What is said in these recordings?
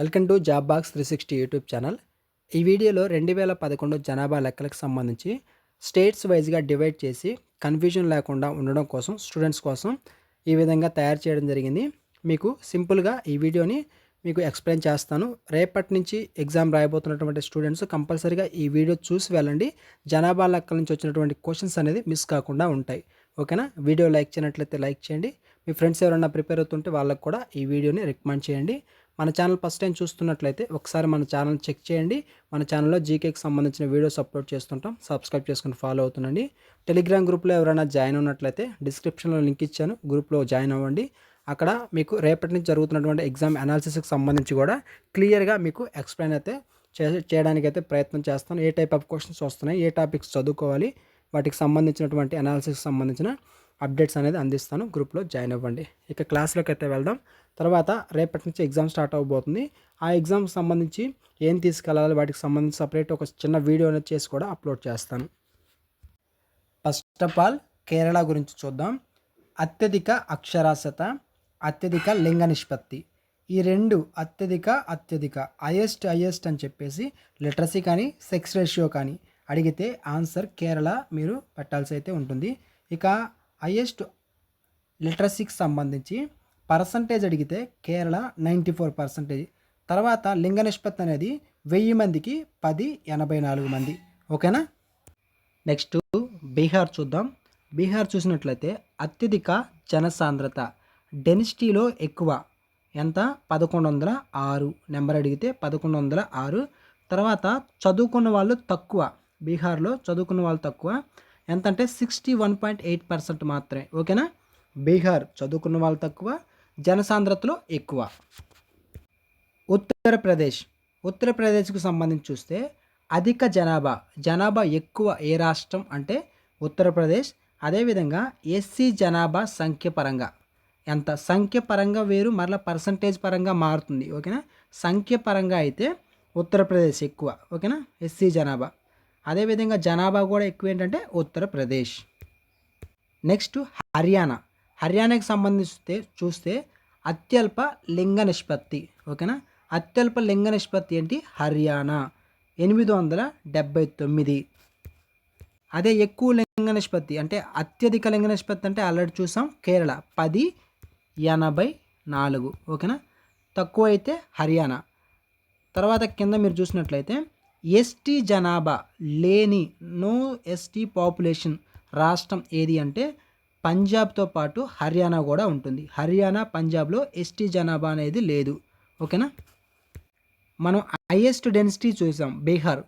Welcome to job box three sixty YouTube channel. ఈ వీడియోలో రెండు వేల పదకొండు జనాభా లెక్కలకు సంబంధించి స్టేట్స్ వైజ్గా డివైడ్ చేసి కన్ఫ్యూజన్ లేకుండా ఉండడం కోసం స్టూడెంట్స్ కోసం ఈ విధంగా తయారు చేయడం జరిగింది. మీకు సింపుల్గా ఈ వీడియోని మీకు ఎక్స్ప్లెయిన్ చేస్తాను. రేపటి నుంచి ఎగ్జామ్ రాయబోతున్నటువంటి స్టూడెంట్స్ కంపల్సరీగా ఈ వీడియో చూసి వెళ్ళండి. జనాభా లెక్కల నుంచి వచ్చినటువంటి క్వశ్చన్స్ అనేది మిస్ కాకుండా ఉంటాయి. ఓకేనా? వీడియో లైక్ చేయనట్లయితే లైక్ చేయండి. మీ ఫ్రెండ్స్ ఎవరైనా ప్రిపేర్ అవుతుంటే వాళ్ళకు కూడా ఈ వీడియోని రికమెండ్ చేయండి. మన ఛానల్ ఫస్ట్ టైం చూస్తున్నట్లయితే ఒకసారి మన ఛానల్ చెక్ చేయండి. మన ఛానల్లో జీకేకి సంబంధించిన వీడియోస్ అప్లోడ్ చేస్తుంటాం. సబ్స్క్రైబ్ చేసుకుని ఫాలో అవుతుండండి. టెలిగ్రామ్ గ్రూప్లో ఎవరైనా జాయిన్ ఉన్నట్లయితే డిస్క్రిప్షన్లో లింక్ ఇచ్చాను. గ్రూప్లో జాయిన్ అవ్వండి. అక్కడ మీకు రేపటి నుంచి జరుగుతున్నటువంటి ఎగ్జామ్ అనాలిసిస్కి సంబంధించి కూడా క్లియర్గా మీకు ఎక్స్ప్లెయిన్ అయితే చే చేయడానికి అయితే ప్రయత్నం చేస్తాను. ఏ టైప్ ఆఫ్ క్వశ్చన్స్ వస్తున్నాయి ఏ టాపిక్స్ చదువుకోవాలి వాటికి సంబంధించినటువంటి అనాలిసిస్కి సంబంధించిన అప్డేట్స్ అనేది అందిస్తాను. గ్రూప్లో జాయిన్ అవ్వండి. ఇక క్లాస్లోకి అయితే వెళ్దాం. తర్వాత రేపటి నుంచి ఎగ్జామ్ స్టార్ట్ అవబోతుంది. ఆ ఎగ్జామ్కి సంబంధించి ఏం తీసుకెళ్ళాలి వాటికి సంబంధించి సపరేట్ ఒక చిన్న వీడియో అనేది చేసి కూడా అప్లోడ్ చేస్తాను. ఫస్ట్ ఆఫ్ ఆల్ కేరళ గురించి చూద్దాం. అత్యధిక అక్షరాస్యత అత్యధిక లింగ నిష్పత్తి. ఈ రెండు అత్యధిక అత్యధిక హయెస్ట్ హయెస్ట్ అని చెప్పేసి లిటరసీ కానీ సెక్స్ రేషియో కానీ అడిగితే ఆన్సర్ కేరళ మీరు పెట్టాల్సి అయితే ఉంటుంది. ఇక హయ్యెస్ట్ లిటరసీకి సంబంధించి పర్సంటేజ్ అడిగితే కేరళ నైంటీ ఫోర్ పర్సంటేజ్ తర్వాత లింగ నిష్పత్తి అనేది వెయ్యి మందికి పది ఎనభై నాలుగు మంది. ఓకేనా? నెక్స్ట్ బీహార్ చూద్దాం. బీహార్ చూసినట్లయితే అత్యధిక జనసాంద్రత. డెన్సిటీలో ఎక్కువ. ఎంత? పదకొండు వందల ఆరు. నెంబర్ అడిగితే పదకొండు వందల ఆరు. తర్వాత చదువుకున్న వాళ్ళు తక్కువ. బీహార్లో చదువుకున్న వాళ్ళు తక్కువ. ఎంత అంటే sixty one point eight percent మాత్రమే. ఓకేనా? బీహార్ చదువుకున్న వాళ్ళు తక్కువ జనసాంద్రతలో ఎక్కువ. ఉత్తరప్రదేశ్. ఉత్తరప్రదేశ్కు సంబంధించి చూస్తే అధిక జనాభా జనాభా ఎక్కువ ఏ రాష్ట్రం అంటే ఉత్తరప్రదేశ్. అదేవిధంగా ఎస్సీ జనాభా సంఖ్య పరంగా. ఎంత? సంఖ్య పరంగా వేరు మరలా పర్సంటేజ్ పరంగా మారుతుంది. ఓకేనా? సంఖ్య పరంగా అయితే ఉత్తరప్రదేశ్ ఎక్కువ. ఓకేనా? ఎస్సీ జనాభా. అదేవిధంగా జనాభా కూడా ఎక్కువ ఏంటంటే ఉత్తరప్రదేశ్. నెక్స్ట్ హర్యానా. హర్యానాకి సంబంధిస్తే చూస్తే అత్యల్ప లింగ నిష్పత్తి ఓకేనా? అత్యల్ప లింగ నిష్పత్తి ఏంటి? హర్యానా. ఎనిమిది వందల డెబ్బై తొమ్మిది. అదే ఎక్కువ లింగ నిష్పత్తి అంటే అత్యధిక లింగ నిష్పత్తి అంటే ఆల్రెడీ చూసాం కేరళ పది ఎనభై నాలుగు ఓకేనా? తక్కువ అయితే హర్యానా. తర్వాత కింద మీరు చూసినట్లయితే ఎస్టీ జనాభా లేని నో ఎస్టీ పాపులేషన్ రాష్ట్రం ఏది అంటే పంజాబ్తో పాటు హర్యానా కూడా ఉంటుంది. హర్యానా పంజాబ్లో ఎస్టీ జనాభా అనేది లేదు. ఓకేనా? మనం హైయెస్ట్ డెన్సిటీ చూసాం బీహార్.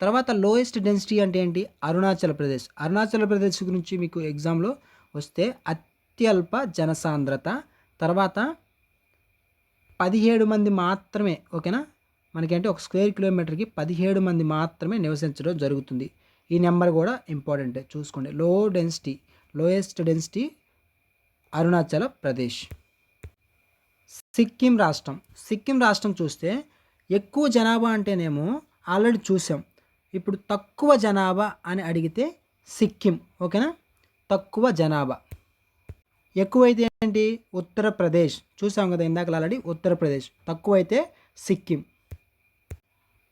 తర్వాత లోయెస్ట్ డెన్సిటీ అంటే ఏంటి? అరుణాచల్ ప్రదేశ్. అరుణాచల్ ప్రదేశ్ గురించి మీకు ఎగ్జామ్లో వస్తే అత్యల్ప జనసాంద్రత తర్వాత పదిహేడు మంది మాత్రమే. ఓకేనా? మనకంటే ఒక స్క్వేర్ కిలోమీటర్కి పదిహేడు మంది మాత్రమే నివసించడం జరుగుతుంది. ఈ నెంబర్ కూడా ఇంపార్టెంట్. చూసుకోండి. Low density lowest density Arunachal Pradesh. Sikkim రాష్ట్రం. సిక్కిం రాష్ట్రం చూస్తే ఎక్కువ జనాభా అంటేనేమో ఆల్రెడీ చూసాం. ఇప్పుడు తక్కువ జనాభా అని అడిగితే సిక్కిం. ఓకేనా? తక్కువ జనాభా. ఎక్కువైతే ఏంటి? ఉత్తరప్రదేశ్. చూసాం కదా ఇందాక ఆల్రెడీ ఉత్తరప్రదేశ్. తక్కువైతే సిక్కిం.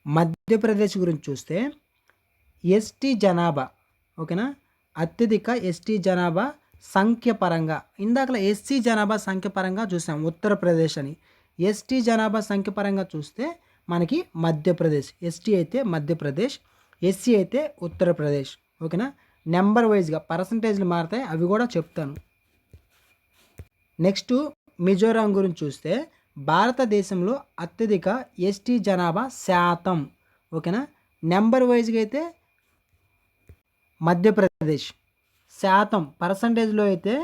మధ్యప్రదేశ్ గురించి చూస్తే ఎస్టీ జనాభా ఓకేనా? అత్యధిక ఎస్టీ జనాభా సంఖ్య పరంగా ఇందాకలా ఎస్సీ జనాభా సంఖ్య పరంగా చూసాం ఉత్తరప్రదేశ్ అని. ఎస్టీ జనాభా సంఖ్య పరంగా చూస్తే మనకి మధ్యప్రదేశ్ ఎస్టీ అయితే మధ్యప్రదేశ్ ఎస్సీ అయితే ఉత్తరప్రదేశ్ ఓకేనా? నెంబర్ వైజ్గా పర్సంటేజ్లు మారుతాయి అవి కూడా చెప్తాను. నెక్స్ట్ మిజోరాం గురించి చూస్తే భారతదేశంలో అత్యధిక ఎస్టీ జనాభా శాతం ఓకేనా? నెంబర్ వైజ్గా అయితే మధ్యప్రదేశ్. శాతం పర్సంటేజ్లో అయితే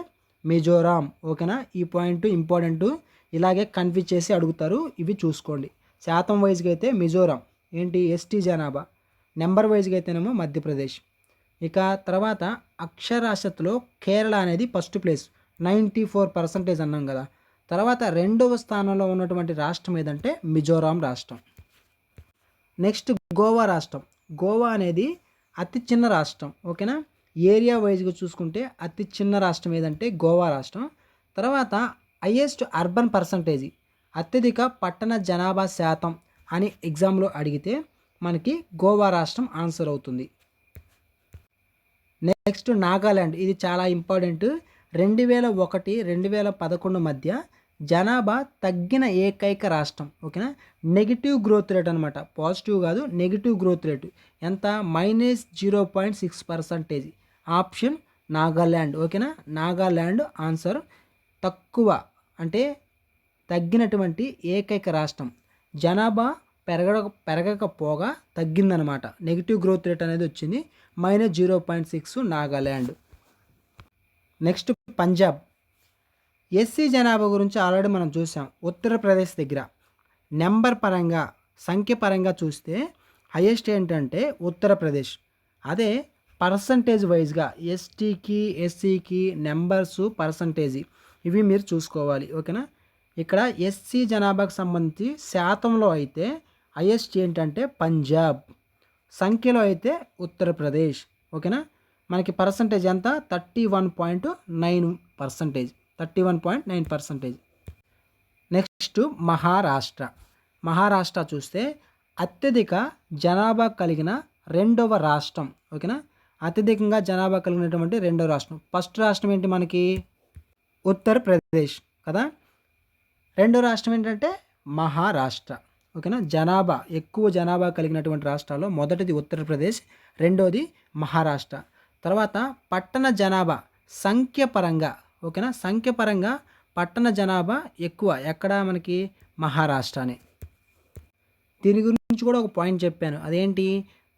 మిజోరాం ఓకేనా? ఈ పాయింట్ ఇంపార్టెంట్ ఇలాగే కన్ఫ్యూజ్ చేసి అడుగుతారు ఇవి చూసుకోండి. శాతం వైజ్గా అయితే మిజోరాం ఏంటి ఎస్టీ జనాభా? నెంబర్ వైజ్గా అయితేనేమో మధ్యప్రదేశ్. ఇక తర్వాత అక్షరాస్యతలో కేరళ అనేది first place ninety four percentage అన్నాం కదా. తర్వాత రెండవ స్థానంలో ఉన్నటువంటి రాష్ట్రం ఏదంటే మిజోరాం రాష్ట్రం. నెక్స్ట్ గోవా రాష్ట్రం. గోవా అనేది అతి చిన్న రాష్ట్రం ఓకేనా? ఏరియా వైజ్గా చూసుకుంటే అతి చిన్న రాష్ట్రం ఏదంటే గోవా రాష్ట్రం. తర్వాత హయ్యెస్ట్ అర్బన్ పర్సంటేజ్ అత్యధిక పట్టణ జనాభా శాతం అని ఎగ్జామ్లో అడిగితే మనకి గోవా రాష్ట్రం ఆన్సర్ అవుతుంది. నెక్స్ట్ నాగాల్యాండ్ ఇది చాలా ఇంపార్టెంట్. రెండు వేల ఒకటి రెండు వేల పదకొండు మధ్య జనాభా తగ్గిన ఏకైక రాష్ట్రం ఓకేనా? నెగిటివ్ గ్రోత్ రేట్ అనమాట పాజిటివ్ కాదు నెగిటివ్ గ్రోత్ రేట్. ఎంత? Minus zero point six percentage. Option Nagaland ఓకేనా? నాగాల్యాండ్ ఆన్సర్ తక్కువ అంటే తగ్గినటువంటి ఏకైక రాష్ట్రం. జనాభా పెరగడ పెరగకపోగా తగ్గిందనమాట నెగిటివ్ గ్రోత్ రేట్ అనేది వచ్చింది. Minus zero point six Nagaland. Next Punjab. SC జనాభా గురించి ఆల్రెడీ మనం చూసాం. ఉత్తరప్రదేశ్ దగ్గర. నెంబర్ పరంగా సంఖ్య పరంగా చూస్తే హైయెస్ట్ ఏంటంటే ఉత్తరప్రదేశ్. అదే పర్సంటేజ్ వైజ్గా ఎస్టీకి ఎస్సీకి నెంబర్స్ పర్సంటేజ్ ఇవి మీరు చూసుకోవాలి. ఓకేనా? ఇక్కడ ఎస్సీ జనాభాకు సంబంధించి శాతంలో అయితే హైయెస్ట్ ఏంటంటే పంజాబ్. సంఖ్యలో అయితే ఉత్తరప్రదేశ్. ఓకేనా? మనకి పర్సంటేజ్ ఎంత? Thirty one point nine percentage. Thirty one point nine percentage. Next Maharashtra. Maharashtra చూస్తే అత్యధిక జనాభా కలిగిన రెండవ రాష్ట్రం. ఓకేనా? అత్యధికంగా జనాభా కలిగినటువంటి రెండవ రాష్ట్రం. ఫస్ట్ రాష్ట్రం ఏంటి మనకి? ఉత్తరప్రదేశ్. కదా? రెండో రాష్ట్రం ఏంటంటే మహారాష్ట్ర. ఓకేనా? జనాభా ఎక్కువ జనాభా కలిగినటువంటి రాష్ట్రాల్లో మొదటిది ఉత్తరప్రదేశ్ రెండోది మహారాష్ట్ర. తర్వాత పట్టణ జనాభా సంఖ్య పరంగా ఓకేనా? సంఖ్య పరంగా పట్టణ జనాభా ఎక్కువ. ఎక్కడ మనకి? మహారాష్ట్రనే. దీని గురించి కూడా ఒక పాయింట్ చెప్పాను. అదేంటి?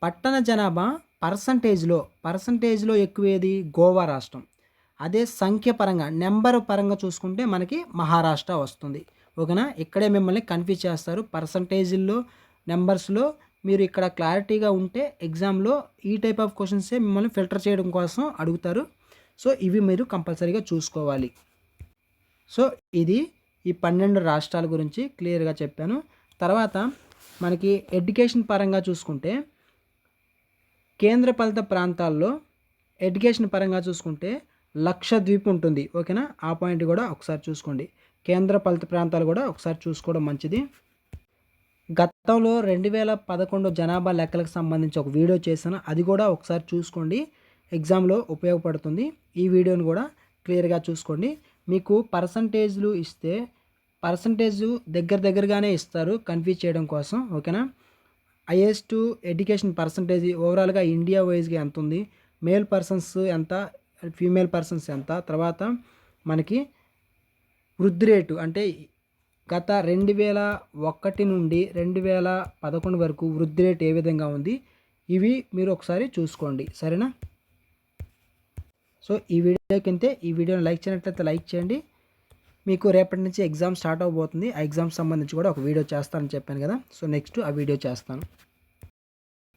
పట్టణ జనాభా పర్సంటేజ్లో పర్సంటేజ్లో ఎక్కువేది? గోవా రాష్ట్రం. అదే సంఖ్య పరంగా నెంబర్ పరంగా చూసుకుంటే మనకి మహారాష్ట్ర వస్తుంది. ఓకేనా? ఇక్కడే మిమ్మల్ని కన్ఫ్యూజ్ చేస్తారు. పర్సంటేజ్లో నెంబర్స్లో మీరు ఇక్కడ క్లారిటీగా ఉంటే ఎగ్జామ్లో ఈ టైప్ ఆఫ్ క్వశ్చన్సే మిమ్మల్ని ఫిల్టర్ చేయడం కోసం అడుగుతారు. సో ఇవి మీరు కంపల్సరీగా చూసుకోవాలి. సో ఇది ఈ పన్నెండు రాష్ట్రాల గురించి క్లియర్గా చెప్పాను. తర్వాత మనకి ఎడ్యుకేషన్ పరంగా చూసుకుంటే కేంద్రపాలిత ప్రాంతాల్లో ఎడ్యుకేషన్ పరంగా చూసుకుంటే లక్షద్వీప్ ఉంటుంది. ఓకేనా? ఆ పాయింట్ కూడా ఒకసారి చూసుకోండి. కేంద్రపాలిత ప్రాంతాలు కూడా ఒకసారి చూసుకోవడం మంచిది. గతంలో రెండు వేల పదకొండు జనాభా లెక్కలకు సంబంధించి ఒక వీడియో చేశాను. అది కూడా ఒకసారి చూసుకోండి. ఎగ్జామ్లో ఉపయోగపడుతుంది. ఈ వీడియోని కూడా క్లియర్గా చూసుకోండి. మీకు పర్సంటేజ్లు ఇస్తే పర్సంటేజ్ దగ్గర దగ్గరగానే ఇస్తారు కన్ఫ్యూజ్ చేయడం కోసం ఓకేనా? హైయెస్ట్ ఎడ్యుకేషన్ పర్సంటేజ్ ఓవరాల్గా ఇండియా వైజ్గా ఎంత ఉంది? మేల్ పర్సన్స్ ఎంత? ఫీమేల్ పర్సన్స్ ఎంత? తర్వాత మనకి వృద్ధి రేటు అంటే గత రెండు వేల ఒకటి నుండి రెండు వేల పదకొండు వరకు వృద్ధి రేటు ఏ విధంగా ఉంది? ఇవి మీరు ఒకసారి చూసుకోండి. సరేనా? సో ఈ వీడియోకి అంతే ఈ వీడియోని లైక్ చేయనట్లయితే లైక్ చేయండి. మీకు రేపటి నుంచి ఎగ్జామ్ స్టార్ట్ అవబోతుంది. ఆ ఎగ్జామ్ సంబంధించి కూడా ఒక వీడియో చేస్తానని చెప్పాను కదా. సో నెక్స్ట్ ఆ వీడియో చేస్తాను.